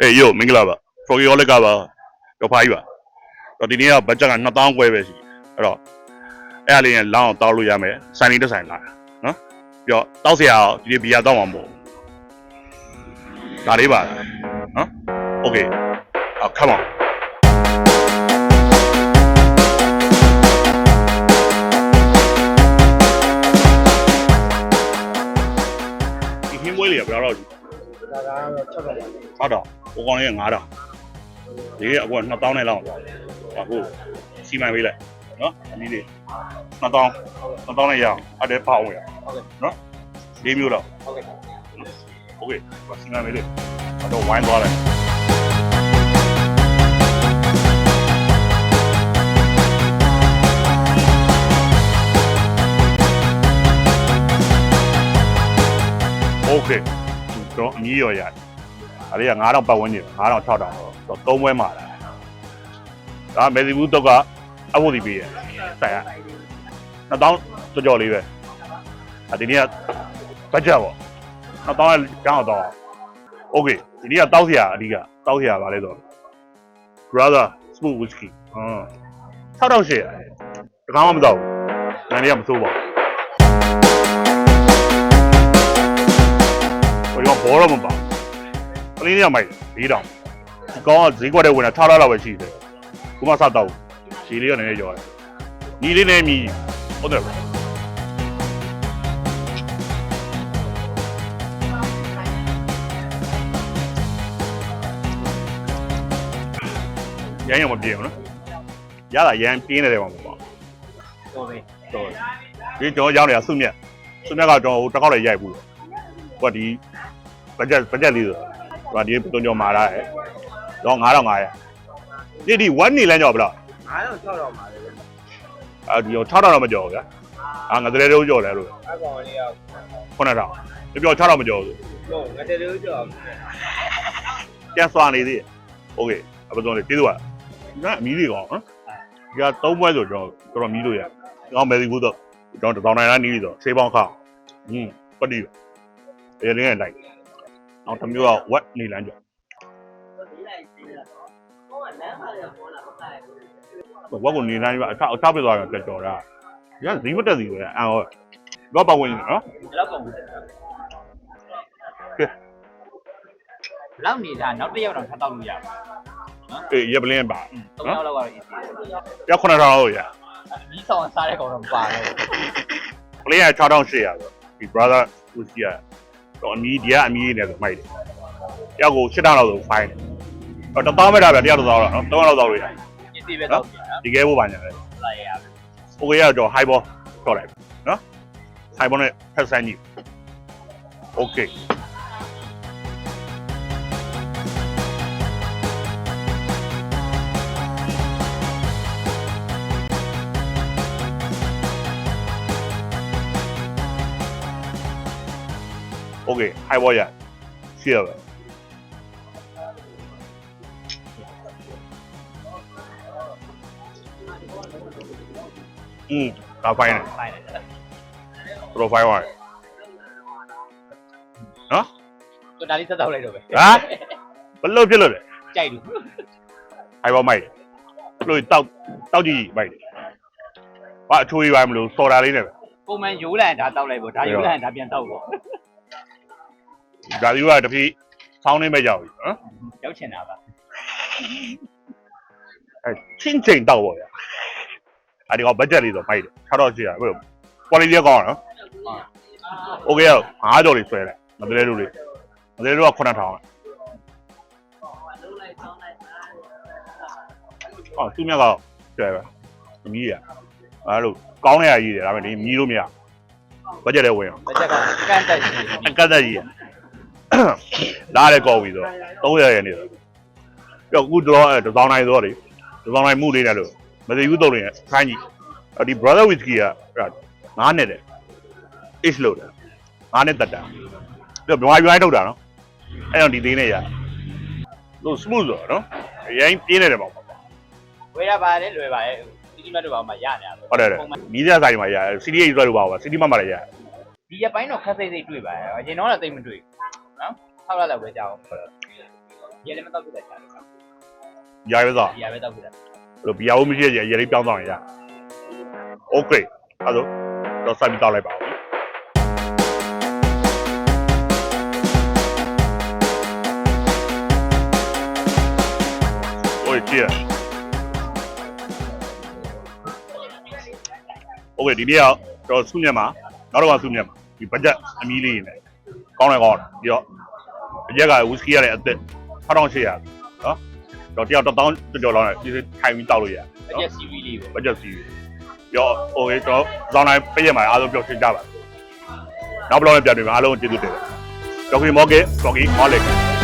အေးယောမင်္ဂလာပါ Froggy Olic ကပါတော့ဖားကြီးပါတော့ဒီနေ့ကဘတ်ဂျက်က2000ကျွဲပဲရှိအဲ့တော့အဲ့အလေးရင်လောင်းအောင်တောက်လို့ရမယ်ဆိုင်လေးတစ်ဆိုင်လာနော်ပြီးတော့တောက်စရာဒီဘီယာတောက်မှာမဟုတ်ဒါလေးပါနော် Okay အော် come on 600ပါ600ဟိုကောင်လေးက9000ဒီကအကွက်2000နဲ့လောက်အခုစီမံပေးလိုက်နော်အမီးလေး2000 2000နဲ့ရအောင်အတဲပေါင်းရအောင်ဟုတ်ကဲ့နော်လေးမျိုးလောက်ဟုတ်ကဲ့ဟုတ်ကဲ့စီမံပေးလိုက်အတော့ဝိုင်းသွားလိုက်โอเคတော့အမီးရော်ရ ဒါတွေက9000ပတ်ဝန်းကျင်9000 6000တော့သုံးပွဲမှာလာဒါမေဒီဘူးတော့ကအဖို့ဒီပေးရဆိုင်ရ2000ကြော်ကြော်လေးပဲအဒီနေ့ကဘတ်ဂျက်ပေါ့2000ကကောင်းတော့ okay ဒီနေ့ကတောက်စရာအဓိကတောက်စရာပါလဲဆိုတော့ brother smooth whiskey ဟမ်6000ရှယ်တကောင်းမှမတော့ဘူးနာရီကမစိုးပါဘူး Pero yo por lo menos ကလေးလေးကမိုက်တယ်၄တောင်ဒီကောင်းကဈေးကွက်တဲ့ဝင်တာထားထားလောက်ပဲရှိတယ်ခုမှစတော့ဈေးလေးကလည်းနည်းနည်းကျော်တယ်ညီလေးနဲ့မြည်ဟုတ်တယ်ရမ်းရမပြေဘူးနော်ရတာရမ်းပြင်းနေတယ်မှာပေါ့တော်ပြီတော့ဒီကျွန်တော်ရောက်နေတာစုမြက်စုမြက်ကကျွန်တော်ဟိုတစ်ခေါက်လည်းရိုက်ဘူးဟိုကဒီဘတ်ဂျက်ဘတ်ဂျက်လေးဆို တော့ဒီတုံကြော်မာလာတယ်တော့9500ဒီဒီ1နေလမ်းကြော်ဘယ်လောက် အားတော့6တော့မှာလေ အဲဒီတော့6000တော့မကြော်ဘူးဗျာအာငါတရေတော့ကြော်လဲလို့ အကောင်လေးက 9000ဒီပြော6000မကြော်ဘူး တော့ငတဲ့လေးကြောက် ပြန်စွာနေသေးတယ်โอเคအပစုံလေးကျေးဇူးပါဒါအမီးလေးကောနော်ဒီက3ပွဲဆိုကျွန်တော်တော်တော်မီးလို့ရကျွန်တော်မယ်စီဘူးတော့ကျွန်တော်တောင်နိုင်လားနီးပြီးတော့ဆေးပေါင်းခါဟင်းပတိရရင်းလိုက် နောက်တစ်မျိုးကဝက်နေလမ်းကြော်ဝက်ကိုနေလမ်းကြော်အချအချပြသွားတယ်ကြော်တာဒီကဇီးမတက်စီပဲအန်ဟောတော့ပတ်ဝင်နော်လောက်ကုန်လောက်နေတာနောက်တစ်ယောက်တော့ထပ်တော့လို့ရပါအေးရပလင်းပါသုံးယောက်လောက်ကတော့ easy ရောက်9000လို့ရဒီဆောင်စားတဲ့ကောင်တော့မပါတော့ပလင်းက6800ဆိုဒီ brother ဦးစီးရ တော့အမီးဒီကအမီးနဲ့ဆိုမိုက်တယ်တယောက်ကို8000လောက်ဆိုဖိုင်းတယ်တော့တပေါင်းမဲ့တာဗျတယောက်တော့တော့နော်3000လောက်တော့လို့ရ easy ပဲတော့ပြန်နော် ဒီကဲဖို့ပါညာလေ လာရရပဲ โอเคကတော့ high ball ထောက်လိုက်နော် high ball နဲ့ဖက်ဆန်ကြီးโอเค Okay, I watch it. Sure. Mm, now fine. Profile one. နော်ကိုဒါလေးသက်တော့လိုက်တော့ပဲဟာဘလို့ဖြစ်လို့လဲကြိုက်လို့အိုင်ဘောမိုက်လို့တောက်တောက်ကြည့်မိုက်ဟာအချိုးကြီးပါမလို့စော်တာလေးနဲ့ပဲပုံမှန်ရိုးလန်ဒါတောက်လိုက်ပေါ့ဒါရိုးလန်ဒါပြန်တောက်ပေါ့ ဒါဒီကတဖြည်းဆောင်းနေမဲ့ရောက်ပြီနော် ရောက်ချင်တာပါ အဲချင်းချင်းတောက်ပေါ့ဗျာအဲဒီကဘတ်ဂျက်လေးဆိုမိုက်တယ်6တော့ရှိရဘယ်လို quality ကောင်းနော်โอเคရော5ကြော်လေးဆွဲလိုက်မတလဲလို့လေးမတလဲလို့က9000အော်သူမြတ်ကတော့ကျွဲပဲအမီးရအဲလိုကောင်းနေရကြီးတယ်ဒါပေမဲ့ဒီမီးလို့မရဘတ်ဂျက်လေးဝင်အောင် တစ်ချက်ကကန့်တက်ရှိတယ် အကတ်သက်ကြီးရ လားလည်းကောက်ပြီဆို300ရနေတော့ပြောအခုတော့အဲတစ်စောင်းနိုင်ဆိုတော့လေတစ်စောင်းနိုင်မှုလေးနဲ့လို့မသိဘူးတော့လေခိုင်းကြီးအော်ဒီ brother whiskey ကငါးနဲ့တယ် ish လို့တယ်ငါးနဲ့တက်တာပြောမြန်မာပြည်တိုင်းထုတ်တာနော်အဲ့တော့ဒီသေးနဲ့ရလို့ smooth ဆိုတော့နော်အရင်ပြင်းနေတယ်ပေါ့ဝေးရပါတယ်လွယ်ပါတယ်စီတီမတ်တို့ဘာမှရနေရဟုတ်တယ်မီးစရာဆိုင်မှာရ city ရေးဆွဲလို့ပါပါ city မှာမှလည်းရဒီရပိုင်းတော့ခက်စိတ်စိတ်တွေ့ပါတယ်အရင်တော့တော့တိတ်မတွေ့ဘူး နော်ဆောက်ရတော့ပဲကြောက် ရေလည်းမတော့ဖြစ်တယ်ကြာတယ် ရာရဲသား ဒီရပဲတော့ဖြစ်တယ် လို့ဘီယာဦးမရှိရဲ့ရေလေးပြောင်းသွားရင်ရโอเคအဲ့တော့တော့စိုက်ပြီးတောက်လိုက်ပါဦးโอ้ยကြည့်ရโอเคဒီနေ့ကတော့ဆုမြတ်မှာနောက်တော့ကဆုမြတ်မှာဒီဘတ်ဂျက်အမီးလေးနေ ကောင်းတယ်ကောင်းတယ်ပြီးတော့အရက်ကဝီစကီရတဲ့အစ်စ်6800နော်တော့တယောက်တစ်သောင်းကျော်ကျော်လောက်နဲ့ဒီထိုင်ပြီးတောက်လို့ရတယ်အကျက် CV လေးပေါ့ဘတ်ဂျက်စီရောဟိုကျွန်တော်ဇောင်းတိုင်းပြည့်ရမှာအားလုံးပြောရှင်းကြပါနောက်ဘလော့နဲ့ပြန်တွေ့မှာအားလုံးကျေးဇူးတင်တယ်ဒေါက်တာမော်ကေဒေါက်ကြီးမော်လက်